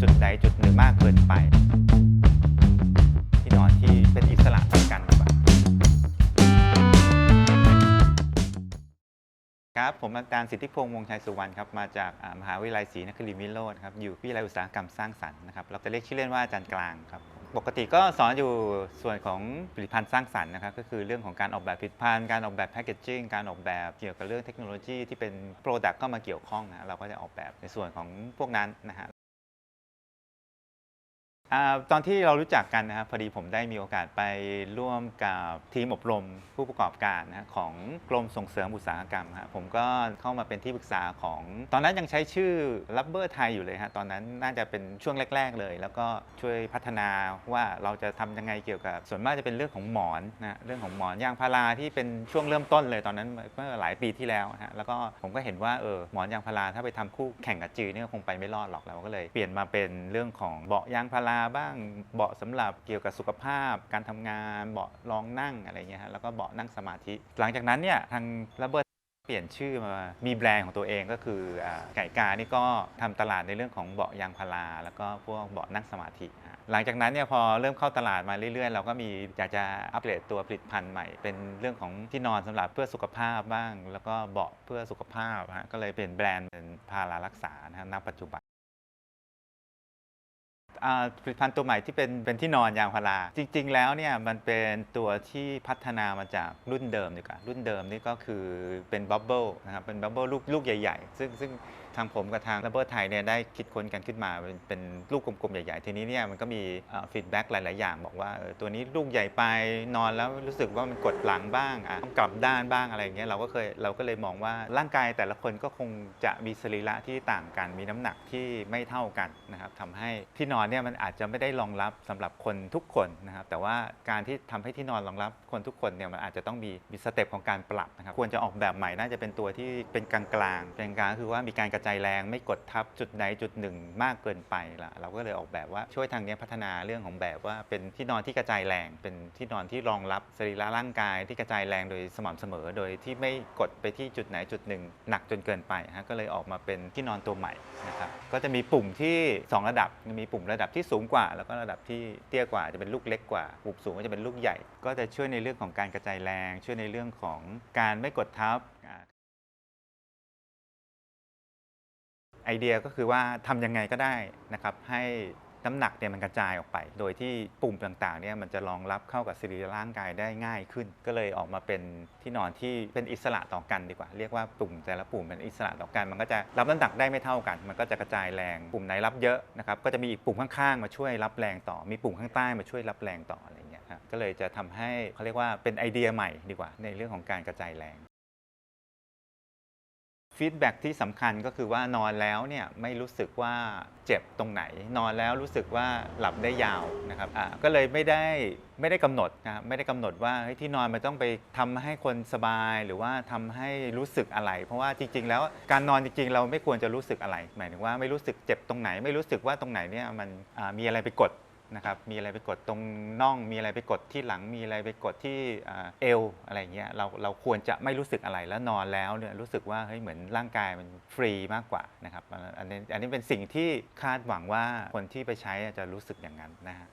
จุดใดจุดหนึ่งมากเกินไป ที่นอนที่เป็นอิสระต่อกันดีกว่าครับผมอาจารย์สิทธิพงษ์วงชัยสุวรรณครับมาจากมหาวิทยาลัยศรีนครินทร์วิโรจน์ครับอยู่วิทยาลัยอุตสาหกรรมสร้างสรรค์นะครับเราจะเรียกชื่อเล่นว่าอาจารย์กลางครับปกติก็สอนอยู่ส่วนของผลิตภัณฑ์สร้างสรรค์นะครับก็คือเรื่องของการออกแบบผลิตภัณฑ์การออกแบบแพคเกจจิ้งการออกแบบเกี่ยวกับเรื่องเทคโนโลยีที่เป็นโปรดักต์เข้ามาเกี่ยวข้องนะเราก็จะออกแบบในส่วนของพวกนั้นนะฮะ ตอนที่เรารู้จักกันนะครับพอดีผมได้มีโอกาสไปร่วมกับทีมอบรมผู้ประกอบการนะของกรมส่งเสริมอุตสาหกรรมฮะผมก็เข้ามาเป็นที่ปรึกษาของ ตอนนั้นยังใช้ชื่อ Rubber ไทยอยู่เลยฮะตอนนั้นน่าจะเป็นช่วงแรก ๆ เลย แล้วก็ช่วยพัฒนาว่าเราจะทำยังไงเกี่ยวกับ ส่วนมากจะเป็นเรื่องของหมอนนะเรื่องของหมอนยางพาราที่เป็นช่วงเริ่มต้นเลยตอนนั้นเมื่อหลายปีที่แล้วนะฮะแล้วก็ผมก็เห็นว่าเออหมอนยางพาราถ้าไปทำคู่แข่งกับจือเนี่ยคงไปไม่รอดหรอกเราก็เลย เปลี่ยนมาเป็นเรื่องของเบาะยางพาราบ้างเบาะสำหรับเกี่ยวกับสุขภาพ การทำงานเบาะรองนั่งอะไรเงี้ยฮะแล้วก็เบาะนั่งสมาธิ หลังจากนั้นเนี่ยทางระเบิดเปลี่ยนชื่อมามีแบรนด์ของตัวเองก็คืออไก่กานี่ก็ทำตลาดในเรื่องของเบาะยางพาราแล้วก็พวกเบาะนั่งสมาธิหลังจากนั้นเนี่ยพอเริ่มเข้าตลาดมาเรื่อยๆ เราก็มีอยากจะอัปเกรดตัวผลิตภัณฑ์ใหม่ เป็นเรื่องของที่นอนสำหรับเพื่อสุขภาพบ้าง แล้วก็เบาะเพื่อสุขภาพฮะก็เลยเปลี่ยนแบรนด์เป็นพารารักษานะฮะณปัจจุบัน ผลิตภัณฑ์ตัวใหม่ที่เป็นเป็นที่นอนยางพารา จริง ๆ แล้วเนี่ยมันเป็นตัวที่พัฒนามาจากรุ่นเดิมดีกว่ารุ่นเดิมนี่ก็คือเป็นบับเบิลนะครับเป็นบับเบิลลูกลูกใหญ่ ๆ ซึ่งซึ่ง ทางผมกับทางระเบิดไทยเนี่ยได้คิดค้นกันขึ้นมาเป็นเป็นลูกกลมๆ ใหญ่ๆ ทีนี้เนี่ยมันก็มีฟีดแบ็กหลาย ๆ อย่าง บอกว่าเออตัวนี้ลูกใหญ่ไปนอนแล้วรู้สึกว่ามันกดหลังบ้างอะต้องกลับด้านบ้างอะไรอย่างเงี้ยเราก็เคยเราก็เลยมองว่าร่างกายแต่ละคนก็คงจะมีสรีระที่ต่างกันมีน้ำหนักที่ไม่เท่ากันนะครับทำให้ที่นอนเนี่ยมันอาจจะไม่ได้รองรับสำหรับคนทุกคนนะครับแต่ว่าการที่ทำให้ที่นอนรองรับคนทุกคนเนี่ยมันอาจจะต้องมีมีสเต็ปของการปรับนะครับควรจะออกแบบใหม่น่าจะเป็นตัวที่เป็นกลางๆเป็นกลางก็คือว่ามีการกระใจแรงไม่กดทับจุดใดจุดหนึ่งมากเกินไปละเราก็เลยออกแบบว่าช่วยทางนี้พัฒนาเรื่องของแบบว่าเป็นที่นอนที่กระจายแรง เป็นที่นอนที่รองรับสรีระร่างกายที่กระจายแรงโดยสม่ำเสมอ โดยที่ไม่กดไปที่จุดไหนจุดหนึ่งหนักจนเกินไปฮะก็เลยออกมาเป็นที่นอนตัวใหม่นะครับก็จะมีปุ่มที่ 2 ระดับมีปุ่มระดับที่สูงกว่า แล้วก็ระดับที่เตี้ยกว่าจะเป็นลูกเล็กกว่าปุ่มสูงก็จะเป็นลูกใหญ่ ก็จะช่วยในเรื่องของการกระจายแรง ช่วยในเรื่องของการไม่กดทับ ไอเดียก็คือว่าทำยังไงก็ได้นะครับให้น้ำหนักเนี่ยมันกระจายออกไป โดยที่ปุ่มต่างๆเนี่ยมันจะรองรับเข้ากับสรีระร่างกายได้ง่ายขึ้น ก็เลยออกมาเป็นที่นอนที่เป็นอิสระต่อกันดีกว่า เรียกว่าปุ่มแต่ละปุ่มเป็นอิสระต่อกัน มันก็จะรับน้ำหนักได้ไม่เท่ากัน มันก็จะกระจายแรงปุ่มไหนรับเยอะนะครับก็จะมีอีกปุ่มข้างๆ มาช่วยรับแรงต่อ มีปุ่มข้างใต้มาช่วยรับแรงต่ออะไรเงี้ยครับก็เลยจะทำให้เขาเรียกว่าเป็นไอเดียใหม่ดีกว่า ในเรื่องของการกระจายแรง ฟีดแบ็ที่สำคัญก็คือว่านอนแล้วเนี่ยไม่รู้สึกว่าเจ็บตรงไหน นอนแล้วรู้สึกว่าหลับได้ยาวนะครับอ่าก็เลยไม่ได้ไม่ได้กำหนดนะครับไม่ได้กำหนดว่าเฮ้ยที่นอนมันต้องไปทำให้คนสบาย หรือว่าทำให้รู้สึกอะไร เพราะว่าจริง ๆ แล้วการนอนจริง ๆ เราไม่ควรจะรู้สึกอะไร หมายถึงว่าไม่รู้สึกเจ็บตรงไหน ไม่รู้สึกว่าตรงไหนเนี่ยมันอ่ามีอะไรไปกด นะครับมีอะไรไปกดตรงน่องมีอะไรไปกดที่หลัง มีอะไรไปกดที่เอวอะไรเงี้ยเราเราควรจะไม่รู้สึกอะไรแล้วนอนแล้วเนี่ยรู้สึกว่าเฮ้ยเหมือนร่างกายมันฟรีมากกว่านะครับอันนี้อันนี้เป็นสิ่งที่คาดหวังว่าคนที่ไปใช้จะรู้สึกอย่างนั้นนะฮะ